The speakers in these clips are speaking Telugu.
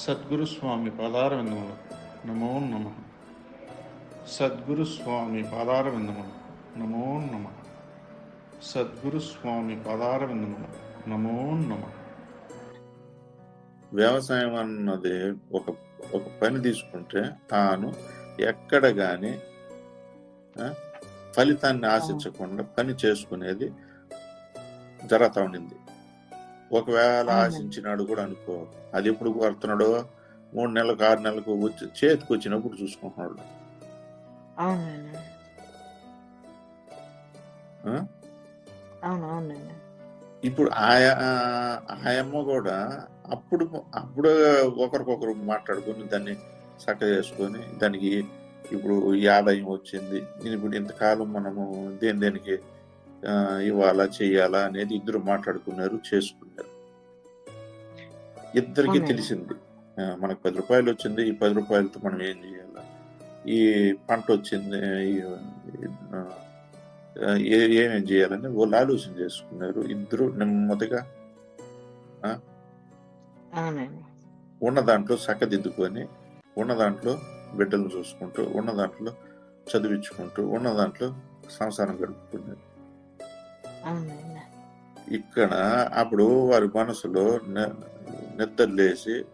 సద్గురు స్వామి పాదారవిందములు. నమో నమ. సద్గురు స్వామి పాదారవిందములు. నమో నమ. సద్గురు స్వామి పాదారవిందములు. నమో నమ. వ్యవసాయం అన్నది ఒక ఒక పని తీసుకుంటే తాను ఎక్కడ కానీ ఫలితాన్ని ఆశించకుండా పని చేసుకునేది జరుగుతూ ఉండింది. ఒకవేళ. ఆశించినాడు కూడా అనుకో. అది ఎప్పుడు కొడుతున్నాడో మూడు నెలలకు ఆరు నెలలకు వచ్చి చేతికి వచ్చినప్పుడు చూసుకుంటున్నాడు. ఇప్పుడు ఆయా ఆయమ్మ కూడా అప్పుడు అప్పుడు ఒకరికొకరు మాట్లాడుకొని దాన్ని చక్క చేసుకొని దానికి ఇప్పుడు ఈ ఆదాయం వచ్చింది. ఇప్పుడు ఇంతకాలం మనము దేని దేనికి ఇవ్వాలా చెయ్యాలా అనేది ఇద్దరు మాట్లాడుకున్నారు చేసుకున్నారు. ఇద్దరికి. తెలిసింది. మనకు పది రూపాయలు వచ్చింది ఈ పది రూపాయలతో మనం ఏం చేయాలా? ఈ పంట వచ్చింది ఏమేం చేయాలని వాళ్ళు ఆలోచన చేసుకున్నారు. ఇద్దరు నెమ్మదిగా ఉన్న దాంట్లో చక్కదిద్దుకొని ఉన్న దాంట్లో బిడ్డలను చూసుకుంటూ ఉన్న దాంట్లో చదివించుకుంటూ ఉన్న దాంట్లో సంసారం గడుపుకున్నారు. ఇక్కడ అప్పుడు వారి మనసులో నిద్రలేసి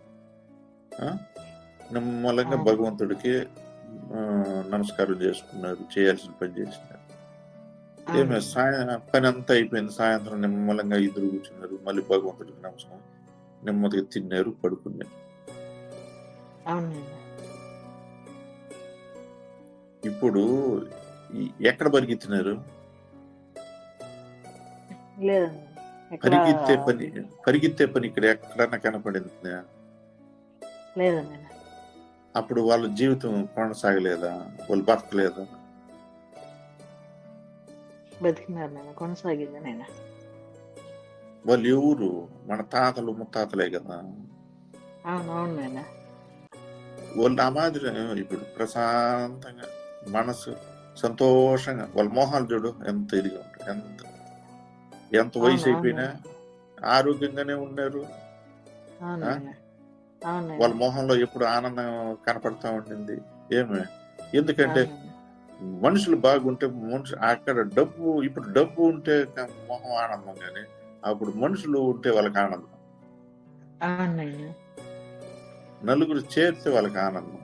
నిమ్మలంగా. భగవంతుడికి నమస్కారం చేసుకున్నారు చేయాల్సిన పని చేసినారు. ఏమే. సాయ పని అంతా అయిపోయింది. సాయంత్రం నిమ్మలంగా ఇద్దరు కూర్చున్నారు. మళ్ళీ భగవంతుడికి నమస్కారం. నెమ్మదిగా తిన్నారు పడుకున్నారు. ఇప్పుడు ఎక్కడ పరిగెత్తినారు? లేదండి పరిగెత్తే పని పరిగెత్తే పని ఇక్కడ ఎక్కడన్నా కనపడింది లేదండి అప్పుడు వాళ్ళ జీవితం కొనసాగలేదా? వాళ్ళు బతకలేదా బతికినారు నేను కొనసాగింది నేను వాళ్ళు ఎవరు? మన తాతలు ముత్తాతలే కదా? వాళ్ళు ఆ మాదిరి ఇప్పుడు ప్రశాంతంగా మనసు సంతోషంగా వాళ్ళ మోహాలు చూడు ఎంత ఇదిగా ఉంటాయి ఎంత ఎంత వయసు అయిపోయినా ఆరోగ్యంగానే ఉన్నారు. వాళ్ళ మొహంలో ఎప్పుడు ఆనందం కనపడతా ఉండింది. ఏమి? ఎందుకంటే. మనుషులు బాగుంటే మనుషు అక్కడ డబ్బు ఇప్పుడు డబ్బు ఉంటే మొహం ఆనందం కానీ అప్పుడు మనుషులు ఉంటే వాళ్ళకి ఆనందం. నలుగురు చేరితే వాళ్ళకి ఆనందం.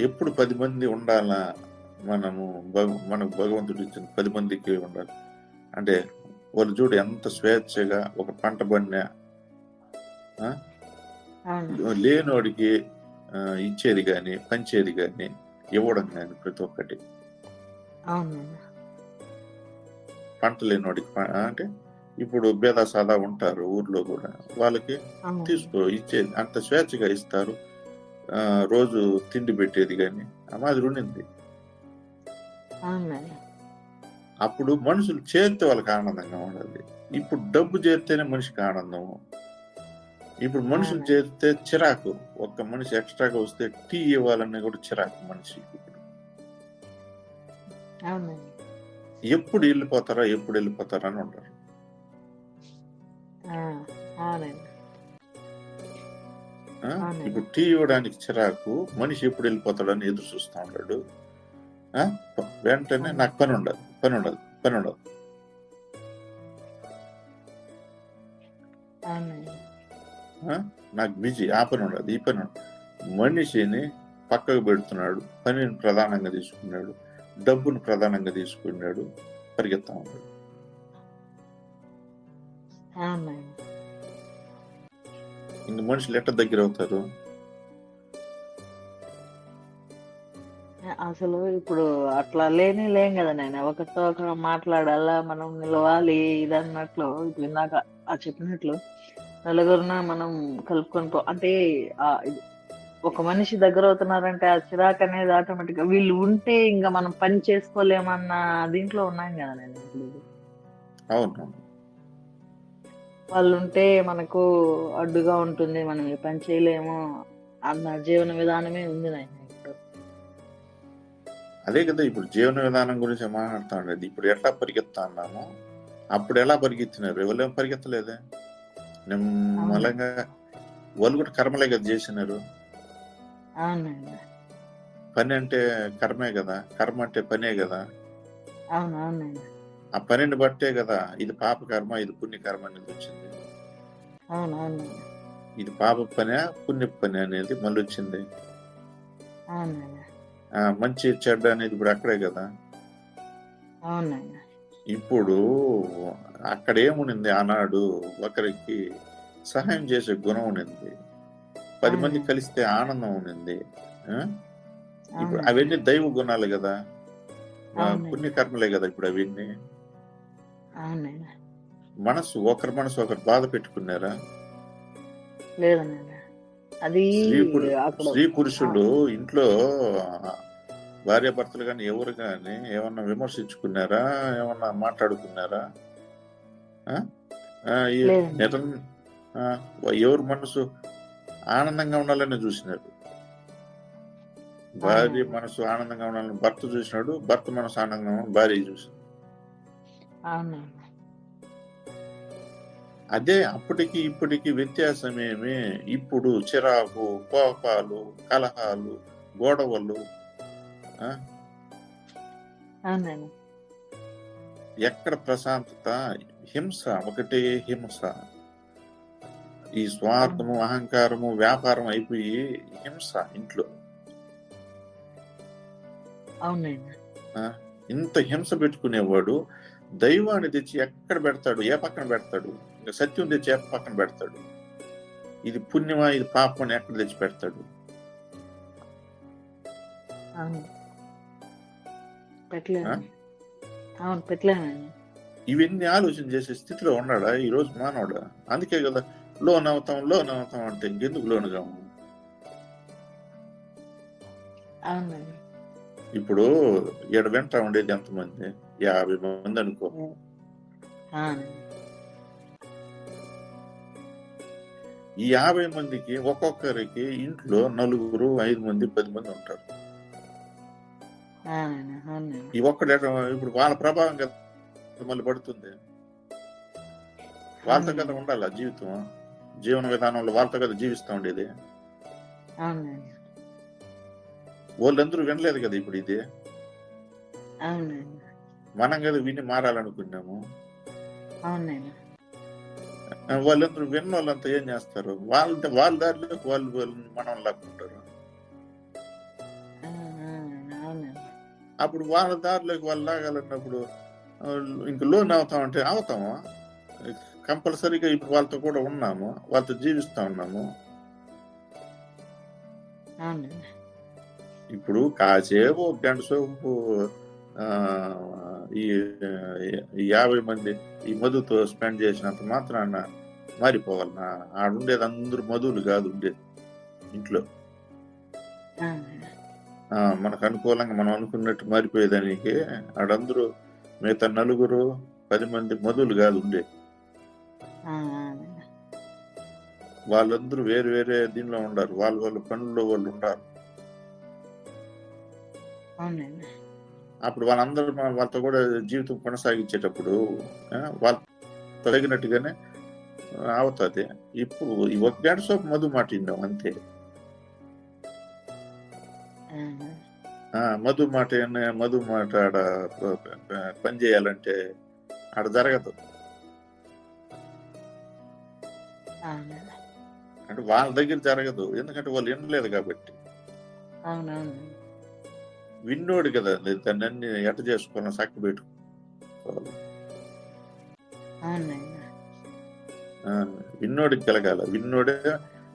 ఎప్పుడు పది మంది ఉండాలా? మనము మనకు భగవంతుడు ఇచ్చిన పది మందికి ఉండాలి. అంటే వాళ్ళు చూడు ఎంత స్వేచ్ఛగా ఒక పంట బండి లేనోడికి ఇచ్చేది కానీ పంచేది కానీ ఇవ్వడం కానీ ప్రతి ఒక్కటి. పంట లేనోడికి అంటే ఇప్పుడు భేద సాదా ఉంటారు ఊర్లో కూడా. వాళ్ళకి తీసుకో ఇచ్చేది అంత స్వేచ్ఛగా ఇస్తారు. ఆ, రోజు తిండి పెట్టేది కానీ ఆ మాదిరి ఉండింది. అప్పుడు మనుషులు చేరితే వాళ్ళకి ఆనందంగా ఉండాలి. ఇప్పుడు డబ్బు చేరితేనే మనిషికి ఆనందం. ఇప్పుడు మనుషులు. చేరితే చిరాకు. ఒక్క మనిషి ఎక్స్ట్రాగా వస్తే టీ ఇవ్వాలన్నా కూడా చిరాకు మనిషి ఇప్పుడు ఎప్పుడు వెళ్ళిపోతారా ఎప్పుడు వెళ్ళిపోతారా అని ఉంటారు. ఆ? అవునండి. ఇప్పుడు టీ ఇవ్వడానికి చిరాకు. మనిషి ఎప్పుడు వెళ్ళిపోతాడని ఎదురు చూస్తూ ఉంటాడు. వెంటనే. నాకు పని ఉండదు పని ఉండదు పని ఉండదు? నాకు బిజీ ఆ పని ఉండదు ఈ పని ఉండదు. మనిషిని పక్కకు పెడుతున్నాడు పనిని ప్రధానంగా తీసుకున్నాడు డబ్బును ప్రధానంగా తీసుకున్నాడు పరిగెత్తా ఉన్నాడు. ఇంక మనుషులు ఎట్ట దగ్గర అవుతారు అసలు ఇప్పుడు అట్లా లేని లేం కదా నేను ఒకరితో ఒకరు మాట్లాడాలా మనం నిలవాలి ఇది అన్నట్లు. ఇప్పుడు ఇందాక ఆ చెప్పినట్లు నలుగురున మనం కలుపుకొని పో అంటే ఒక మనిషి దగ్గర అవుతున్నారంటే ఆ చిరాకు అనేది ఆటోమేటిక్గా వీళ్ళు ఉంటే ఇంకా మనం పని చేసుకోలేమన్న దీంట్లో ఉన్నాం కదా నేను. అవును వాళ్ళు ఉంటే మనకు అడ్డుగా ఉంటుంది మనం ఈ పని చేయలేము అన్న జీవన విధానమే ఉంది నాయన. ఇప్పుడు అదే కదా ఇప్పుడు జీవన విధానం గురించి మాట్లాడుతా ఉండేది ఇప్పుడు ఎట్లా పరిగెత్తా అన్నాము అప్పుడు ఎలా పరిగెత్తినారు? ఎవరు ఏం పరిగెత్తలేదే? నిమ్మలంగా వాళ్ళు కూడా కర్మలే కదా చేసినారు. పని అంటే కర్మే కదా. కర్మ అంటే పనే కదా. ఆ పనిని బట్టే కదా ఇది పాప కర్మ ఇది పుణ్య కర్మ అనేది వచ్చింది. ఇది పాప పని పుణ్య పని అనేది మళ్ళీ వచ్చింది అవునండి. మంచి చెడ్డ అనేది ఇప్పుడు అక్కడే కదా? అవునండి ఇప్పుడు అక్కడ ఏమునింది ఆనాడు? ఒకరికి సహాయం చేసే గుణం ఉన్నింది పది మంది. కలిస్తే ఆనందం ఉన్నింది? ఇప్పుడు. అవన్నీ దైవ గుణాలు కదా. పుణ్యకర్మలే కదా ఇప్పుడు అవన్నీ? మనసు ఒకరి మనసు ఒకరు బాధ పెట్టుకున్నారా? లేదనండి అది స్త్రీ పురు- అక్కడ స్త్రీ పురుషులు ఇంట్లో భార్య భర్తలు కానీ ఎవరు కానీ ఏమన్నా విమర్శించుకున్నారా? ఏమన్నా మాట్లాడుకున్నారా? ఎవరి మనసు ఆనందంగా ఉండాలని చూసినారు? భార్య. మనసు ఆనందంగా ఉండాలని భర్త చూసినాడు భర్త మనసు ఆనందంగా భార్య అవునండి అదే అప్పటికి ఇప్పటికి వ్యత్యాసం ఏమి ఇప్పుడు చిరాకు కోపాలు కలహాలు గొడవలు ఎక్కడ ప్రశాంతత? హింస ఒకటే హింస. ఈ స్వార్థము అహంకారము వ్యాపారం అయిపోయి హింస ఇంట్లో. ఇంత హింస పెట్టుకునేవాడు దైవాన్ని తెచ్చి ఎక్కడ పెడతాడు? ఏ పక్కన పెడతాడు? ఇంకా సత్యం తెచ్చి పక్కన పెడతాడు. ఇది పుణ్యమా ఇది పాపం అని ఎక్కడ తెచ్చి పెడతాడు ఇవన్నీ ఆలోచన చేసే స్థితిలో ఉన్నాడా ఈ రోజు మానవుడా? అందుకే కదా లోన్ అవుతాం లోన్ అవుతాం అంటే ఇంకెందుకు లోన్ కాము ఇప్పుడు ఈడ వెంట ఉండేది ఎంతమంది? యాభై మంది అనుకో. ఈ యాభై మందికి ఒక్కొక్కరికి ఇంట్లో నలుగురు ఐదు మంది పది మంది ఉంటారు. ఈ ఒక్కడే ఇప్పుడు వాళ్ళ ప్రభావం కదా మళ్ళీ పడుతుంది. వాళ్ళతో కదా ఉండాలి జీవితం? జీవన విధానంలో వాళ్ళతో కదా జీవిస్తూ ఉండేది. వాళ్ళందరూ వినలేదు కదా ఇప్పుడు ఇది? మనం కదా విని మారాలనుకున్నాము. అవునండి వాళ్ళందరూ విన్న వాళ్ళంతా ఏం చేస్తారు? వాళ్ళ వాళ్ళ దారిలోకి వాళ్ళు వాళ్ళు మనం లాక్కుంటారు. అప్పుడు వాళ్ళ దారిలోకి వాళ్ళు లాగాలన్నప్పుడు ఇంక లోన్ అవుతామంటే అవుతాము కంపల్సరీగా ఇప్పుడు వాళ్ళతో కూడా ఉన్నాము. వాళ్ళతో జీవిస్తా ఉన్నాము. ఇప్పుడు కాసేపు గంట సేపు ఈ యాభై మంది ఈ మధుతో స్పెండ్ చేసినంత మాత్రాన మారిపోవాలనా ఆడుండేది అందరూ మధువులు కాదు ఉండేది ఇంట్లో. మనకు అనుకూలంగా మనం అనుకున్నట్టు మారిపోయేదానికి ఆడందరూ మిగతా నలుగురు పది మంది మధువులు కాదు ఉండే వాళ్ళందరూ వేరు వేరే దీనిలో ఉండారు. వాళ్ళ వాళ్ళ పనుల్లో వాళ్ళు ఉండారు అప్పుడు వాళ్ళందరూ వాళ్ళతో కూడా జీవితం కొనసాగించేటప్పుడు వాళ్ళ తగినట్టుగానే అవుతుంది ఇప్పుడు ఈ ఒక గంట సేపు మధు మాట విన్నాం అంతే మధు మాట మధు మాట ఆడ పని చేయాలంటే ఆడ జరగదు. అంటే వాళ్ళ దగ్గర జరగదు. ఎందుకంటే వాళ్ళు వినలేదు కాబట్టి. అవునవునండి విన్నోడు కదా దాన్ని అన్ని ఎట పెట్టుకోవాలి అవునండి. ఆ, విన్నోడికి కలగాల. విన్నోడే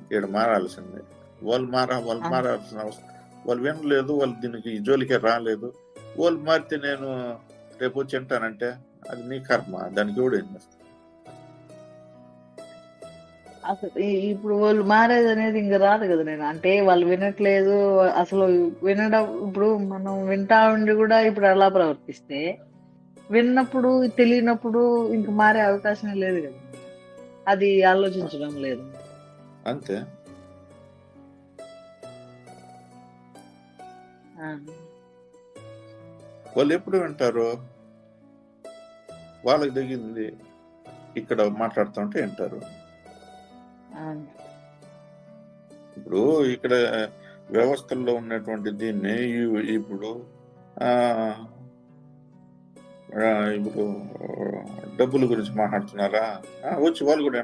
ఇక్కడ మారాల్సిందే. వాళ్ళు మారా వాళ్ళు. మారాల్సిన అవసరం. వాళ్ళు వినలేదు వాళ్ళు దీనికి ఈ జోలికే రాలేదు. వాళ్ళు మారితే నేను రేపు వచ్చి వింటానంటే అది నీ కర్మ దానికి కూడా ఏం చేస్తా అసలు ఇప్పుడు వాళ్ళు మారేది అనేది ఇంకా రాదు కదా నేను. అంటే వాళ్ళు వినట్లేదు అసలు వినడం ఇప్పుడు మనం వింటా ఉండి కూడా ఇప్పుడు అలా ప్రవర్తిస్తే విన్నప్పుడు తెలియనప్పుడు ఇంక మారే అవకాశం లేదు కదా. అది ఆలోచించడం లేదు. అంతే. వాళ్ళు ఎప్పుడు వింటారు? వాళ్ళకి తగింది ఇక్కడ మాట్లాడుతుంటే వింటారు. ఇప్పుడు ఇక్కడ వ్యవస్థల్లో ఉన్నటువంటి దీన్ని ఇప్పుడు ఇప్పుడు డబ్బుల గురించి మాట్లాడుతున్నారా వచ్చి వాళ్ళు కూడా.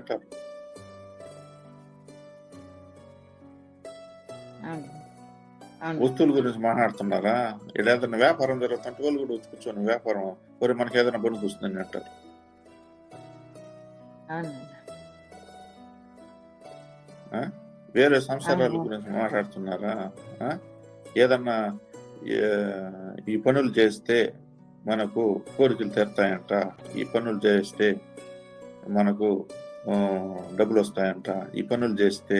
అవును. వస్తువుల గురించి మాట్లాడుతున్నారా ఇక్కడ ఏదైనా వ్యాపారం జరుగుతుంటే వాళ్ళు కూడా వచ్చి కూర్చొని వ్యాపారం మరి మనకి ఏదైనా పనికి వస్తుందని అంటారు. వేరే సంసారాల. గురించి మాట్లాడుతున్నారా? ఏదన్నా ఈ పనులు చేస్తే మనకు కోరికలు తీరుతాయంట. ఈ పనులు చేస్తే మనకు డబ్బులు వస్తాయంట. ఈ పనులు చేస్తే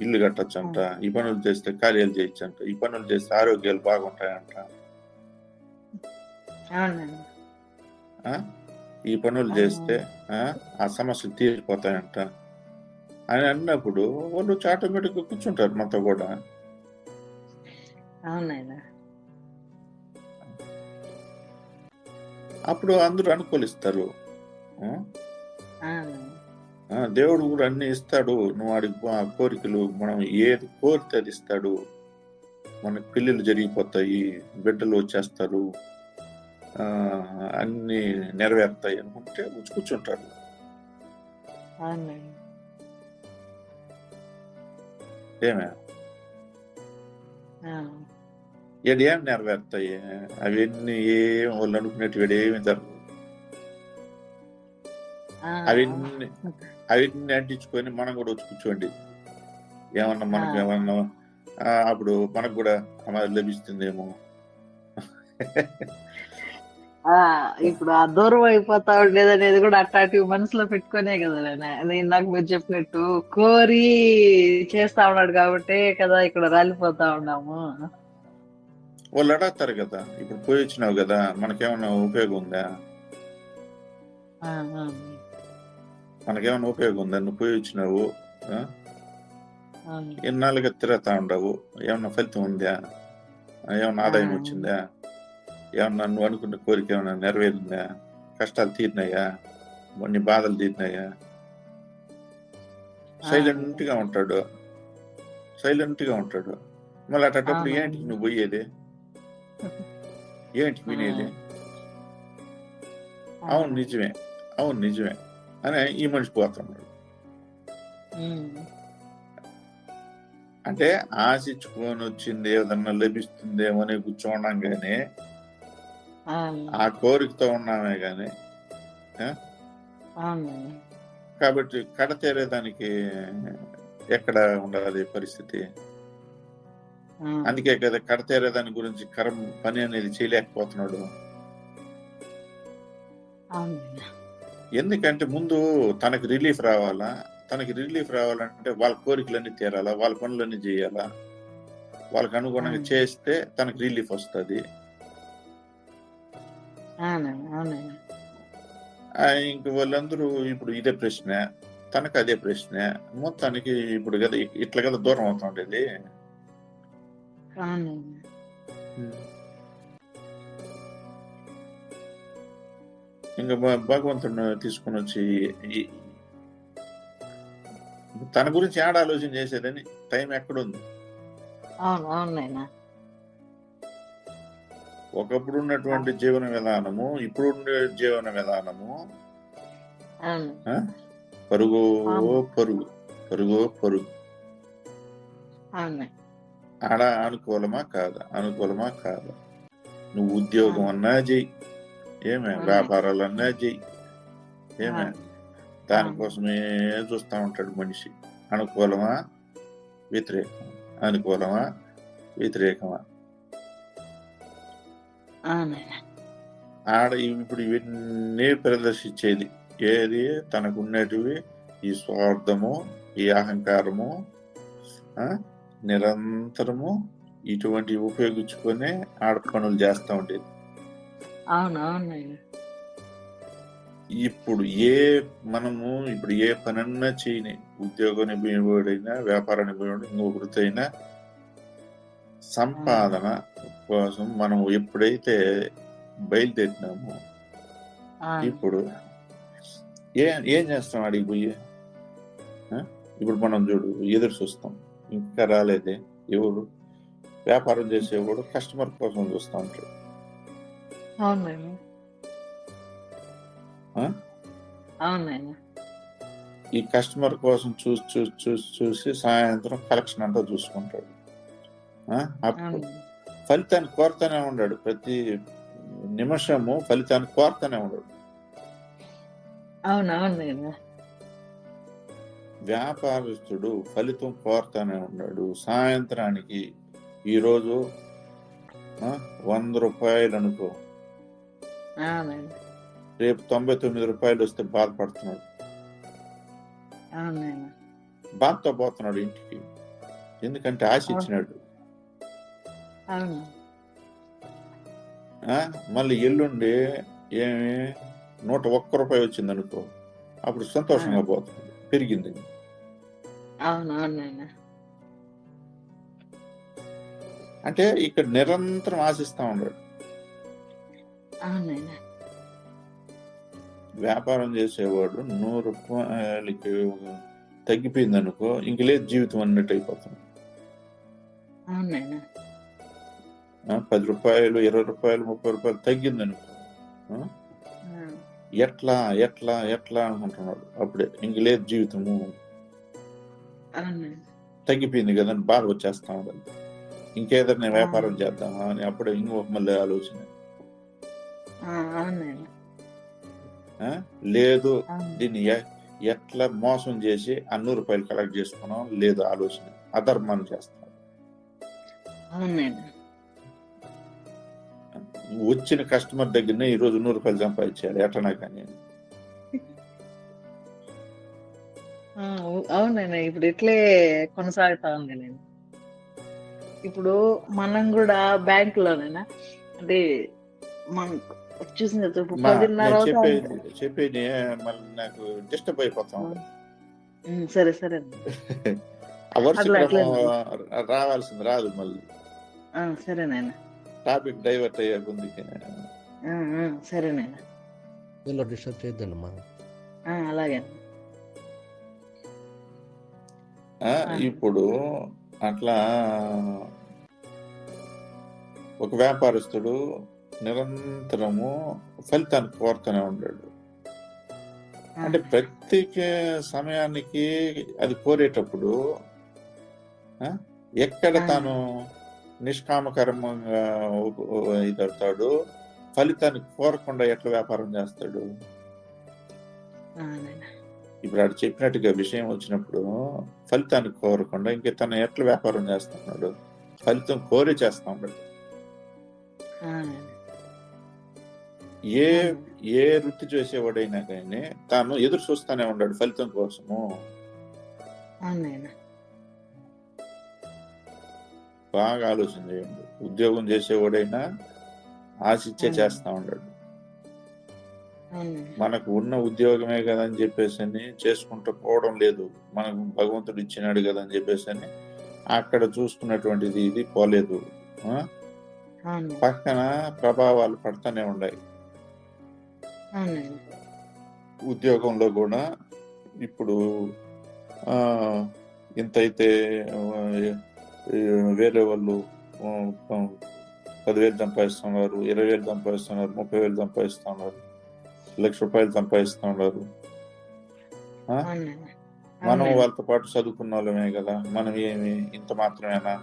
ఇల్లు కట్టొచ్చంట. ఈ పనులు చేస్తే కార్యాలు చేయొచ్చంట. ఈ పనులు చేస్తే ఆరోగ్యాలు బాగుంటాయంట? ఈ పనులు చేస్తే ఆ, ఆ సమస్యలు తీరిపోతాయంట. అని అన్నప్పుడు వాళ్ళు ఆటోమేటిక్గా కూర్చుంటారు మనతో కూడా. అప్పుడు అందరూ అనుకూలిస్తారు. దేవుడు కూడా అన్ని ఇస్తాడు. నువ్వు వాడికి కోరికలు మనం ఏది కోరితే అది ఇస్తాడు. మనకి పెళ్ళిళ్ళు జరిగిపోతాయి బిడ్డలు వచ్చేస్తారు. అన్ని నెరవేరుతాయి అనుకుంటే అవునండి ఏమే ఏం నెరవేరుతాయి అవన్నీ ఏం వాళ్ళు అనుకునేటివి ఏమి జరగవు అవన్నీ అవన్నీ అంటించుకొని మనం కూడా వచ్చి కూర్చోండి ఏమన్నా మనకు. ఏమన్నా అప్పుడు మనకు కూడా లభిస్తుందేమో ఇప్పుడు ఆ దూరం అయిపోతా ఉండేది అనేది కూడా అట్లాంటివి మనసులో పెట్టుకునే కదా. అది ఇందాక మీరు చెప్పినట్టు కోరి చేస్తా ఉన్నాడు కాబట్టి కదా ఇక్కడ రాలిపోతా ఉన్నాము. వాళ్ళు అడుగుతారు కదా ఇప్పుడు పోయి వచ్చినావు కదా మనకేమన్నా ఉపయోగం ఉందా? మనకేమన్నా ఉపయోగం ఉందా? నువ్వు పోయి వచ్చినావు ఎన్నాళ్ళుగా తిరుగుతా ఉండవు ఏమన్నా ఫలితం ఉందా? ఏమన్నా ఆదాయం. వచ్చిందా? ఏమన్నా నువ్వు అనుకున్న కోరిక ఏమన్నా నెరవేరిందా? కష్టాలు తీరినాయా? నీ బాధలు తీరినాయా? సైలెంట్గా ఉంటాడు. సైలెంట్గా ఉంటాడు. మళ్ళీ అట్టప్పుడు అవును. ఏంటి నువ్వు పోయేది? ఏంటి వినేది? అవును. నిజమే. అవును నిజమే. అని ఈ మనిషి పోతున్నాడు. అంటే ఆశించుకొని వచ్చింది ఏదన్నా లభిస్తుందేమో అని కూర్చోన్నాం గానీ ఆ, కోరికతో ఉన్నామే గాని కాబట్టి కడతేరేదానికి ఎక్కడ ఉండాలి పరిస్థితి? అందుకే కదా కడతేరేదాని గురించి కరం పని అనేది చేయలేకపోతున్నాడు. ఎందుకంటే ముందు తనకి రిలీఫ్ రావాలా? తనకి రిలీఫ్ రావాలంటే వాళ్ళ కోరికలన్నీ తీరాలా? వాళ్ళ పనులన్నీ చేయాలా? వాళ్ళకి అనుగుణంగా. చేస్తే తనకి రిలీఫ్ వస్తుంది. అవునండి అవునండి ఇంక వాళ్ళందరూ ఇప్పుడు ఇదే ప్రశ్న తనకు అదే ప్రశ్న. మొత్తానికి ఇప్పుడు కదా ఇట్లా కదా దూరం అవుతుండేది అవునండి ఇంకా భ- భగవంతుడిని తీసుకుని వచ్చి తన గురించి ఆడ ఆలోచన చేసేదని టైం ఎక్కడుంది? అవును అవునైనా ఒకప్పుడు ఉన్నటువంటి జీవన విధానము ఇప్పుడు ఉండే జీవన విధానము? పరుగు. పరుగు. పరుగు పరుగు. ఆడ అనుకూలమా కాదా? అనుకూలమా కాదా? నువ్వు ఉద్యోగం. అన్నా చెయ్యి ఏమే. వ్యాపారాలు అన్నా చెయ్యి ఏమే. దానికోసమే చూస్తా ఉంటాడు మనిషి. అనుకూలమా? వ్యతిరేకమా? అనుకూలమా? వ్యతిరేకమా? ఆడ ఇప్పుడు ఇవన్నీ ప్రదర్శించేది ఏది? తనకు ఉన్నటివి ఈ స్వార్థము ఈ అహంకారము నిరంతరము ఇటువంటి ఉపయోగించుకొని ఆడ పనులు చేస్తూ ఉండేది. ఇప్పుడు ఏ మనము ఇప్పుడు ఏ పనన్నా చేయని ఉద్యోగం నిపుణుడైనా వ్యాపార నిపుణుడు ఇంకో వృత్తి అయినా సంపాదన కోసం మనం ఎప్పుడైతే బయలుదేరినామో ఇప్పుడు ఏ ఏం చేస్తాం అడిగి పోయి? ఇప్పుడు మనం చూడు ఎదురు చూస్తాం. ఇంకా రాలేదే. ఎవరు? వ్యాపారం చేసేవాడు కస్టమర్ కోసం చూస్తూ ఉంటాడు. ఈ కస్టమర్ కోసం చూసి చూసి చూసి చూసి సాయంత్రం కలెక్షన్ అంతా చూసుకుంటాడు? అప్పుడు ఫలితాన్ని కోరుతూనే ఉన్నాడు ప్రతి నిమిషము ఫలితాన్ని కోరుతూనే ఉన్నాడు వ్యాపారస్తుడు ఫలితం కోరుతూనే ఉన్నాడు సాయంత్రానికి ఈరోజు వంద రూపాయలు అనుకో రేపు తొంభై తొమ్మిది రూపాయలు వస్తే బాధపడుతున్నాడు. బాధతో పోతున్నాడు ఇంటికి. ఎందుకంటే ఆశ ఇచ్చినాడు. అవును. మళ్ళీ ఎల్లుండి ఏమి? నూట ఒక్క రూపాయి వచ్చింది అనుకో. అప్పుడు సంతోషంగా పోతుంది పెరిగింది. అంటే ఇక్కడ నిరంతరం ఆశిస్తా ఉన్నాడు. వ్యాపారం చేసేవాడు నూరు రూపాయలకి తగ్గిపోయింది అనుకో ఇంక లేదు జీవితం అన్నట్టు అయిపోతుంది పది రూపాయలు ఇరవై రూపాయలు ముప్పై రూపాయలు తగ్గింది అనుకో ఎట్లా ఎట్లా ఎట్లా అనుకుంటున్నాడు అప్పుడే ఇంక లేదు జీవితము తగ్గిపోయింది కదా అని బాధ వచ్చేస్తా ఉండదు ఇంకేదైనా వ్యాపారం చేద్దామా అని అప్పుడే ఇంకొక మళ్ళీ ఆలోచన లేదు దీన్ని ఎట్లా మోసం చేసి ఆ నూరు రూపాయలు కలెక్ట్ చేసుకున్నాం లేదు ఆలోచన అధర్మాన్ని నాయన వచ్చిన కస్టమర్ దగ్గరనే ఈ రోజు నూరు రూపాయలు సంపాదించాలి ఎట్లనా కానీ. అవునండి ఇప్పుడు ఇట్లే కొనసాగుతా ఉంది నేను. ఇప్పుడు మనం కూడా బ్యాంక్ లోనేనా అంటే మనం చూసిన చెప్పేది నాకు డిస్టర్బ్ అయిపోతాం సరే సరే. రావాల్సింది రాదు మళ్ళీ. ఆ, సరే నాయన. టాపిక్ డైవర్ట్ అయ్యే వీళ్ళు డిస్టర్బ్ చేయొద్దండి ఆ, అలాగే. ఇప్పుడు అట్లా ఒక వ్యాపారస్తుడు నిరంతరము ఫలితాన్ని కోరుతూనే ఉన్నాడు అంటే ప్రతి సమయానికి అది కోరేటప్పుడు ఆ, ఎక్కడ. తాను నిష్కామకర్మంగా ఇదవుతాడు. ఫలితాన్ని కోరకుండా ఎట్లా వ్యాపారం చేస్తాడు? ఇప్పుడు ఆడు చెప్పినట్టుగా విషయం వచ్చినప్పుడు ఫలితాన్ని కోరకుండా ఇంక తను ఎట్లా వ్యాపారం చేస్తున్నాడు? ఫలితం కోరి చేస్తా ఉన్నాడు. ఏ ఏ వృత్తి చేసేవాడైనా కానీ తాను ఎదురు చూస్తానే ఉన్నాడు ఫలితం కోసము. అవును నాయన బాగా ఆలోచన చేయండి ఉద్యోగం చేసేవాడైనా ఆశిచ్చే. చేస్తా ఉన్నాడు మనకు ఉన్న ఉద్యోగమే కదా అని చెప్పేసి అని చేసుకుంటూ పోవడం లేదు. మనకు భగవంతుడు ఇచ్చినాడు కదా అని చెప్పేసి అని అక్కడ చూసుకున్నటువంటిది ఇది పోలేదు. పక్కన ప్రభావాలు పడుతూనే ఉన్నాయి ఉద్యోగంలో కూడా ఇప్పుడు ఆ, ఇంత అయితే ఆ, ఈ వేరే వాళ్ళు పదివేలు సంపాదిస్తున్నారు ఇరవై వేలు సంపాదిస్తున్నారు ముప్పై వేలు సంపాదిస్తున్నారు లక్ష రూపాయలు సంపాదిస్తున్నారు. మనం వాళ్ళతో పాటు చదువుకున్న వాళ్ళమే కదా మనం ఏమి ఇంత మాత్రమేనా?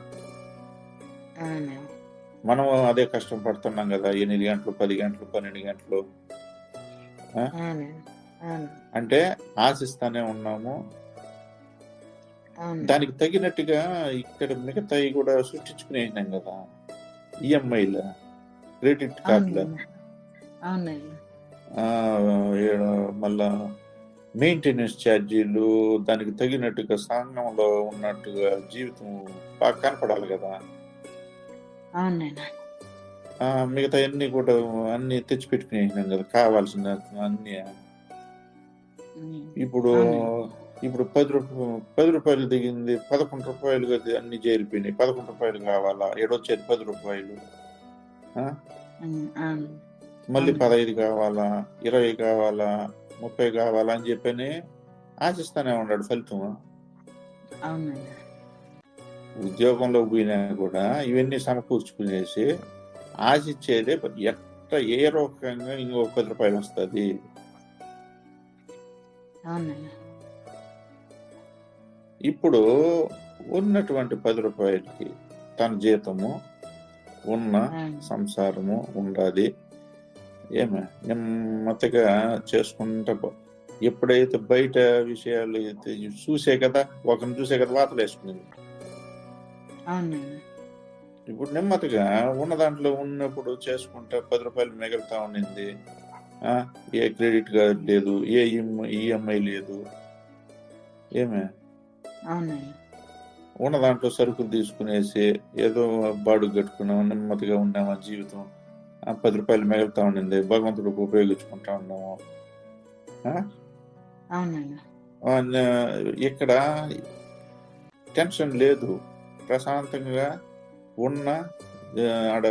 మనం అదే కష్టం పడుతున్నాం కదా ఎనిమిది గంటలు పది గంటలు పన్నెండు గంటలు. అంటే ఆశిస్తానే ఉన్నాము దానికి తగినట్టుగా ఇక్కడ మిగతాయి కూడా సృష్టించుకునేసినాం కదా. ఈఎంఐలు క్రెడిట్ అవును. కార్డులు మళ్ళా మెయింటెనెన్స్ ఛార్జీలు దానికి తగినట్టుగా సంఘంలో ఉన్నట్టుగా జీవితం బాగా కనపడాలి కదా. మిగతా అన్ని కూడా అన్ని తెచ్చి పెట్టుకునేసినాం కదా. కావాల్సిన అన్ని. ఇప్పుడు. ఇప్పుడు పది రూపాయలు పది రూపాయలు దిగింది పదకొండు రూపాయలు కదా అన్ని చేరిపోయినాయి పదకొండు రూపాయలు కావాలా? ఏడొచ్చేది పది రూపాయలు. మళ్ళీ. పదహైదు కావాలా? ఇరవై కావాలా? ముప్పై కావాలా? అని చెప్పని ఆశిస్తానే ఉన్నాడు ఫలితం. ఉద్యోగంలో పోయినా కూడా ఇవన్నీ సమకూర్చుకునేసి ఆశించేదే ఎట్ట ఏ రకంగా ఇంకో పది రూపాయలు వస్తుంది? ఇప్పుడు ఉన్నటువంటి పది రూపాయలకి తన జీతము ఉన్న. సంసారము ఉండాలి. ఏమే? నెమ్మదిగా చేసుకుంటా. ఎప్పుడైతే బయట విషయాలు అయితే చూసే కదా ఒకరిని చూసే కదా వాతలు వేసుకునేది. ఇప్పుడు నెమ్మదిగా ఉన్న దాంట్లో ఉన్నప్పుడు చేసుకుంటా పది రూపాయలు మిగులుతా ఉండింది. ఆ, ఏ క్రెడిట్ కార్డ్ లేదు ఏ ఈఎంఐ లేదు. ఏమే? ఉన్న దాంట్లో సరుకులు తీసుకునేసి ఏదో బాడు కట్టుకున్నాం నెమ్మదిగా ఉన్నాము జీవితం. పది రూపాయలు మిగులుతా ఉండింది. భగవంతుడికి ఉపయోగించుకుంటా ఉన్నాము. ఇక్కడ టెన్షన్ లేదు. ప్రశాంతంగా ఉన్న ఆడ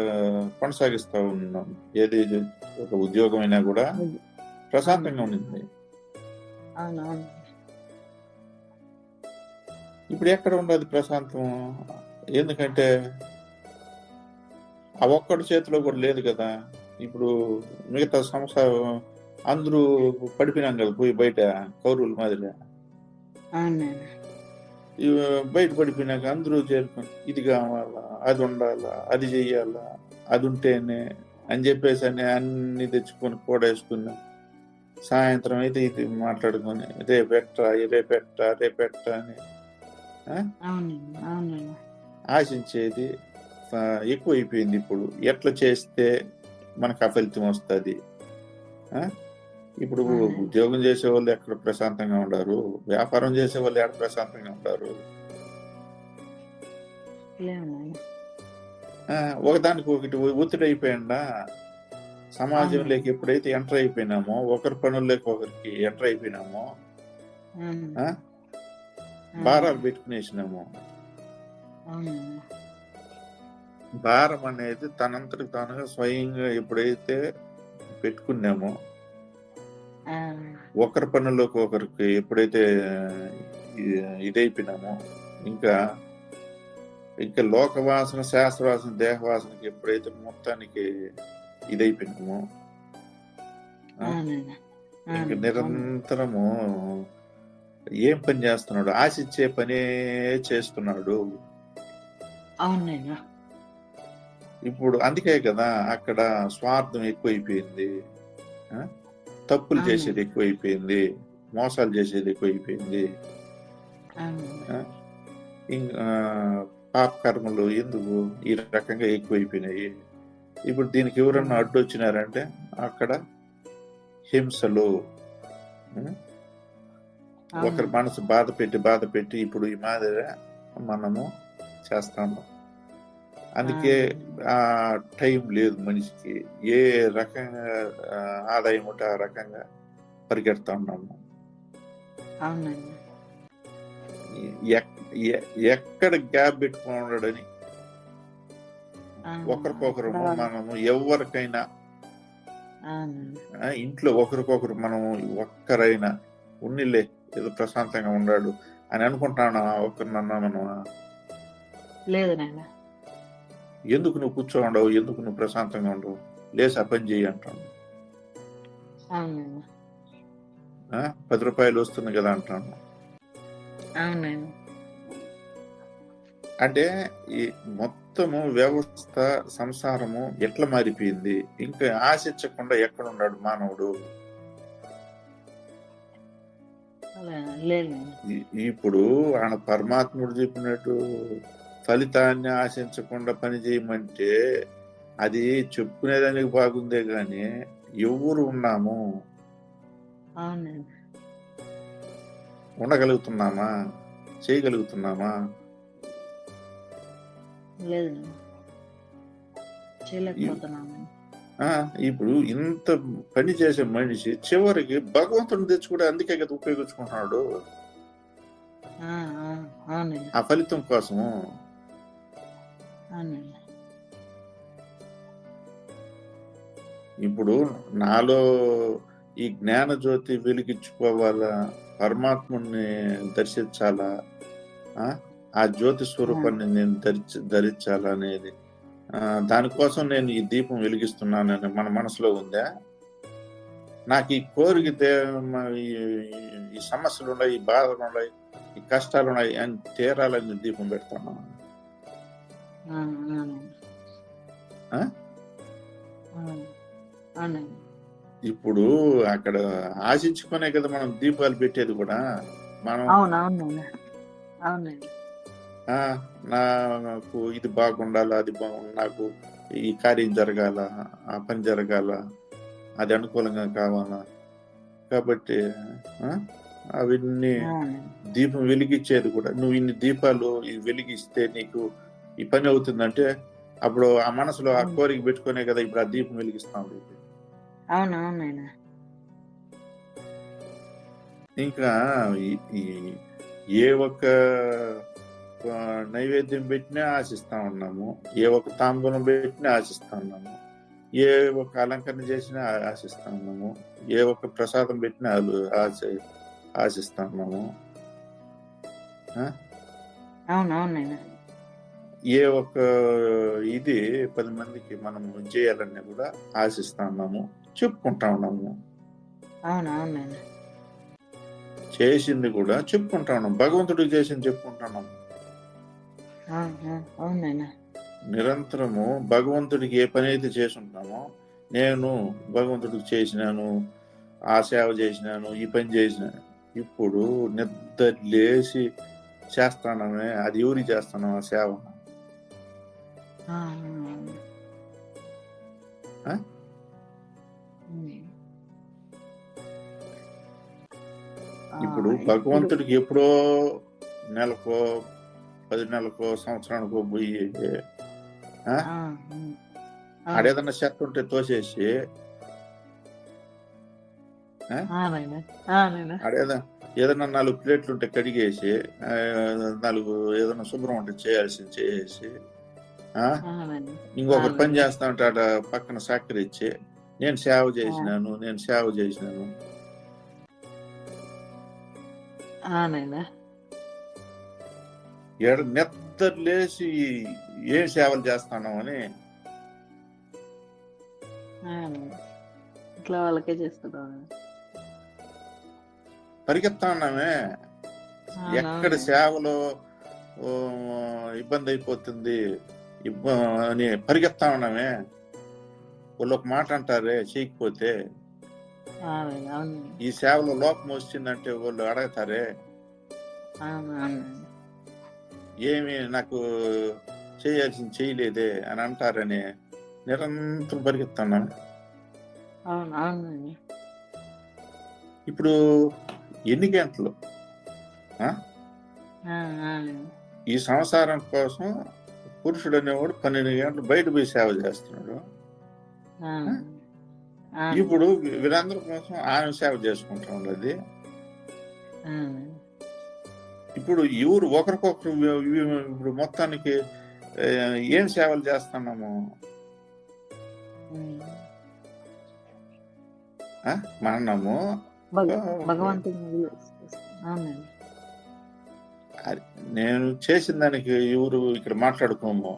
కొనసాగిస్తా ఉన్నాం. ఏది ఒక ఉద్యోగం అయినా కూడా ప్రశాంతంగా ఉండింది. ఇప్పుడు ఎక్కడ ఉండదు ప్రశాంతం? ఎందుకంటే ఆ ఒక్కడి చేతిలో కూడా లేదు కదా. ఇప్పుడు మిగతా సంసారం అందరూ పడిపోయినాం కదా పోయి బయట కౌరుల మాదిరి బయట పడిపోయినాక అందరూ చేరుకొని ఇది కావాలా అది ఉండాలా అది చెయ్యాలా అది ఉంటేనే అని చెప్పేసి అని అన్ని తెచ్చుకొని కూడేసుకుని సాయంత్రం అయితే ఇది మాట్లాడుకొని రేపెట్టా రేపెట్టా రేపెట్టా అని ఆశించేది ఎక్కువైపోయింది ఇప్పుడు. ఎట్లా చేస్తే మనకు ఆ ఫలితం వస్తుంది? ఇప్పుడు. ఉద్యోగం చేసే వాళ్ళు ఎక్కడ ప్రశాంతంగా ఉండరు? వ్యాపారం చేసే వాళ్ళు ఎక్కడ ప్రశాంతంగా ఉండరు? ఒకదానికి ఒకటి ఒత్తిడి అయిపోయిందా? సమాజంలోకి ఎప్పుడైతే ఎంటర్ అయిపోయినామో ఒకరి పనుల్లోకి ఒకరికి ఎంటర్ అయిపోయినామో. భారాలు పెట్టుకునేసినాము భారం అనేది తనంతటికి తానుగా స్వయంగా ఎప్పుడైతే పెట్టుకున్నామో ఒకరి పనుల్లోకి ఒకరికి ఎప్పుడైతే ఇదైపోయినామో ఇంకా ఇంకా లోకవాసన శాస్త్రవాసన దేహవాసనకి ఎప్పుడైతే మొత్తానికి ఇదైపోయినామో ఇంకా. నిరంతరము ఏం పని చేస్తున్నాడు? ఆశించే పనే చేస్తున్నాడు. ఇప్పుడు అందుకే కదా అక్కడ స్వార్థం ఎక్కువైపోయింది? తప్పులు. చేసేది ఎక్కువైపోయింది. మోసాలు చేసేది ఎక్కువైపోయింది. పాప కర్మలు ఎందుకు ఈ రకంగా ఎక్కువైపోయినాయి? ఇప్పుడు దీనికి ఎవరన్నా అడ్డు వచ్చినారంటే అక్కడ హింసలు? ఒకరి. మనసు బాధ పెట్టి బాధ పెట్టి ఇప్పుడు ఈ మాదిరి మనము చేస్తాము. అందుకే ఆ టైం లేదు మనిషికి. ఏ రకంగా ఆదాయం ఉంటే ఆ రకంగా పరిగెడతా ఉన్నాము. ఎక్కడ గ్యాప్ పెట్టుకున్నాడని అవును. ఒకరికొకరు మనము ఎవరికైనా ఇంట్లో ఒకరికొకరు మనము ఒక్కరైనా ఉన్నిలే ఏదో ప్రశాంతంగా ఉన్నాడు అని అనుకుంటాను? ఒకరినన్నా మనం లేదు నాయన. ఎందుకు నువ్వు కూర్చో ఉండవు? ఎందుకు నువ్వు ప్రశాంతంగా ఉండవు? లేసి ఆ పని చేయి అంటాను పది రూపాయలు వస్తుంది కదా అంటాను అంటే ఈ మొత్తము వ్యవస్థ సంసారము ఎట్లా మారిపోయింది? ఇంకా ఆశించకుండా ఎక్కడ ఉన్నాడు మానవుడు? ఇప్పుడు ఆయన పరమాత్ముడు చెప్పినట్టు ఫలితాన్ని ఆశించకుండా పని చేయమంటే అది చెప్పుకునేదానికి బాగుందే గాని ఎవరు ఉన్నాము? ఉండగలుగుతున్నామా? చేయగలుగుతున్నామా? లేదు నాన్న. ఇప్పుడు ఇంత పని చేసే మనిషి చివరికి భగవంతుని తెచ్చి కూడా అందుకే కదా ఉపయోగించుకుంటున్నాడు. ఆ, ఫలితం కోసము ఇప్పుడు నాలో ఈ జ్ఞాన జ్యోతి వెలిగించుకోవాలా? పరమాత్ముని దర్శించాలా? ఆ? ఆ జ్యోతి స్వరూపాన్ని నేను ధరించి ధరించాలా అనేది. దానికోసం నేను ఈ దీపం వెలిగిస్తున్నానని మన మనసులో ఉందా? నాకు ఈ కోరిక ఈ- సమస్యలు ఉన్నాయి ఈ బాధలు ఉన్నాయి ఈ కష్టాలు ఉన్నాయి అని తీరాలని దీపం పెడతాను. ఇప్పుడు అక్కడ ఆశించుకునే కదా మనం దీపాలు పెట్టేది కూడా. మనం నాకు ఇది బాగుండాలా అది బాగు నాకు ఈ కార్యం జరగాల ఆ పని జరగాల అది అనుకూలంగా కావాలా. కాబట్టి ఆ, అవన్నీ దీపం వెలిగించేది కూడా. నువ్వు ఇన్ని దీపాలు వెలిగిస్తే నీకు ఈ పని అవుతుందంటే అప్పుడు ఆ మనసులో ఆ. కోరిక పెట్టుకునే కదా ఇప్పుడు ఆ దీపం వెలిగిస్తాం అవును అవునండి ఇంకా ఏ ఒక్క నైవేద్యం పెట్టినా ఆశిస్తా ఉన్నాము. ఏ ఒక్క తాంబూలం పెట్టినా ఆశిస్తా ఉన్నాము. ఏ ఒక్క అలంకరణ చేసినా ఆశిస్తా ఉన్నాము. ఏ ఒక్క ప్రసాదం పెట్టినా ఆశ ఆశిస్తా ఉన్నాము. ఏ ఒక్క ఇది పది మందికి మనం చేయాలని కూడా ఆశిస్తా ఉన్నాము. చెప్పుకుంటా ఉన్నాము. చేసింది కూడా చెప్పుకుంటా ఉన్నాం. భగవంతుడికి చేసింది చెప్పుకుంటున్నాము ఆ, నిరంతరము భగవంతుడికి ఏ పని అయితే చేసి ఉంటామో నేను భగవంతుడికి చేసినాను ఆ సేవ చేసినాను ఈ పని చేసిన ఇప్పుడు నిద్ర లేచి చేస్తానమే అది ఎవరికి చేస్తాను ఆ సేవ? ఇప్పుడు భగవంతుడికి ఎప్పుడో నెలకో పది నెలకో సంవత్సరానికో పోయి ఆడేదన్నా చెత్త ఉంటే తోసేసి ఆడేదా ఏదైనా నాలుగు ప్లేట్లు ఉంటే కడిగేసి నాలుగు ఏదైనా శుభ్రం ఉంటే ఆ, అవునండి ఇంకొకరు పని చేస్తా ఉంటే ఆడ పక్కన సహకరించి నేను సేవ చేసినాను నేను సేవ చేసినాను. అవునండి ఏడ నిద్ర లేచి ఏం సేవలు చేస్తాను అని ఇట్లా వాళ్ళకే పరిగెత్తా ఉన్నామే ఎక్కడ సేవలో ఇబ్బంది అయిపోతుంది అని పరిగెత్తా ఉన్నామే వాళ్ళు ఒక మాట అంటారే చేయకపోతే ఈ సేవలో లోపం వచ్చిందంటే వాళ్ళు అడగతారే. ఏమి నాకు చేయాల్సింది చేయలేదే అని అంటారని నిరంతరం పరిగెత్తున్నాను. ఇప్పుడు ఎన్ని గంటలు? ఈ సంసారం కోసం పురుషుడు అనేవాడు పన్నెండు గంటలు బయట పోయి సేవ చేస్తున్నాడు. ఇప్పుడు వీరందరి కోసం ఆమె సేవ చేసుకుంటా ఉన్నది. ఇప్పుడు ఎవరు ఒకరికొకరు ఇప్పుడు మొత్తానికి ఏం సేవలు చేస్తున్నాము? అవునండి. నేను చేసిన దానికి ఎవరు ఇక్కడ మాట్లాడుకోము.